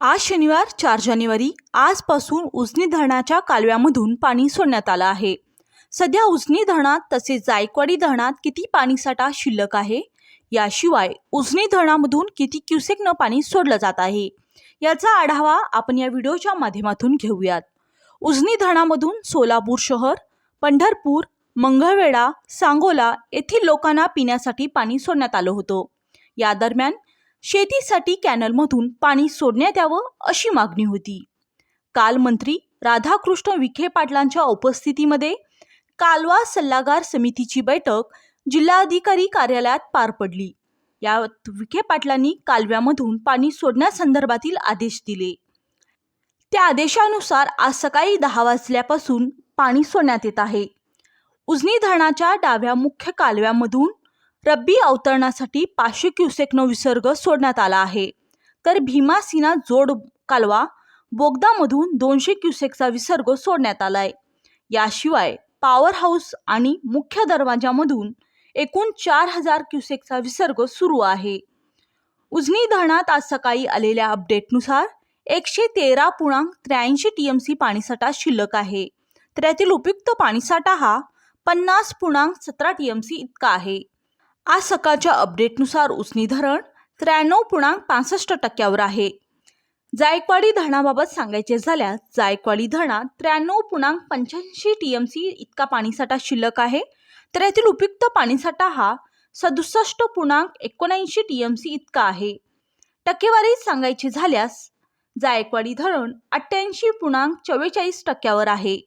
आज शनिवार चार जानेवारी. आजपासून उजनी धरणाच्या कालव्यामधून पाणी सोडण्यात आलं आहे. सध्या उजनी धरणात तसेच जायकवाडी धरणात किती पाणीसाठा शिल्लक आहे? याशिवाय उजनी धरणामधून किती क्युसेकनं पाणी सोडलं जात आहे? याचा आढावा आपण या व्हिडिओच्या माध्यमातून घेऊयात. उजनी धरणामधून सोलापूर शहर पंढरपूर मंगळवेढा सांगोला येथील लोकांना पिण्यासाठी पाणी सोडण्यात आलं होतं. या दरम्यान शेतीसाठी कॅनलमधून पाणी सोडण्यात यावं अशी मागणी होती. काल मंत्री राधाकृष्ण विखे पाटलांच्या उपस्थितीमध्ये कालवा सल्लागार समितीची बैठक जिल्हाधिकारी कार्यालयात पार पडली. यात विखे पाटलांनी कालव्यामधून पाणी सोडण्यासंदर्भातील आदेश दिले. त्या आदेशानुसार आज सकाळी दहा वाजल्यापासून पाणी सोडण्यात येत आहे. उजनी धरणाच्या डाव्या मुख्य कालव्यामधून रब्बी अवतरणासाठी पाचशे क्युसेकनं विसर्ग सोडण्यात आला आहे. तर भीमासीना जोड कालवा बोगदामधून दोनशे क्युसेकचा विसर्ग सोडण्यात आला आहे याशिवाय पॉवर हाऊस आणि मुख्य दरवाजामधून एकूण चार हजार क्युसेकचा विसर्ग सुरू आहे. उजनी धरणात आज सकाळी आलेल्या अपडेटनुसार एकशे तेरा पूर्णांक त्र्याऐंशी टी एम सी पाणीसाठा शिल्लक आहे. त्यातील उपयुक्त पाणीसाठा हा पन्नास पूर्णांक सतरा टी एम सी इतका आहे. आज सकाळच्या अपडेटनुसार उसनी धरण त्र्याण्णव पूर्णांक पासष्ट टक्क्यावर आहे. जायकवाडी धरणाबाबत सांगायचे झाल्यास जायकवाडी धरणात त्र्याण्णव पूर्णांक पंच्याऐंशी टी एम सी इतका पाणीसाठा शिल्लक आहे. तर यातील उपयुक्त पाणीसाठा हा सदुसष्ट पूर्णांक एकोणऐंशी टी एम सी इतका आहे. टक्केवारीत सांगायची झाल्यास जायकवाडी धरण अठ्ठ्याऐंशी पूर्णांक चव्वेचाळीस टक्क्यावर आहे.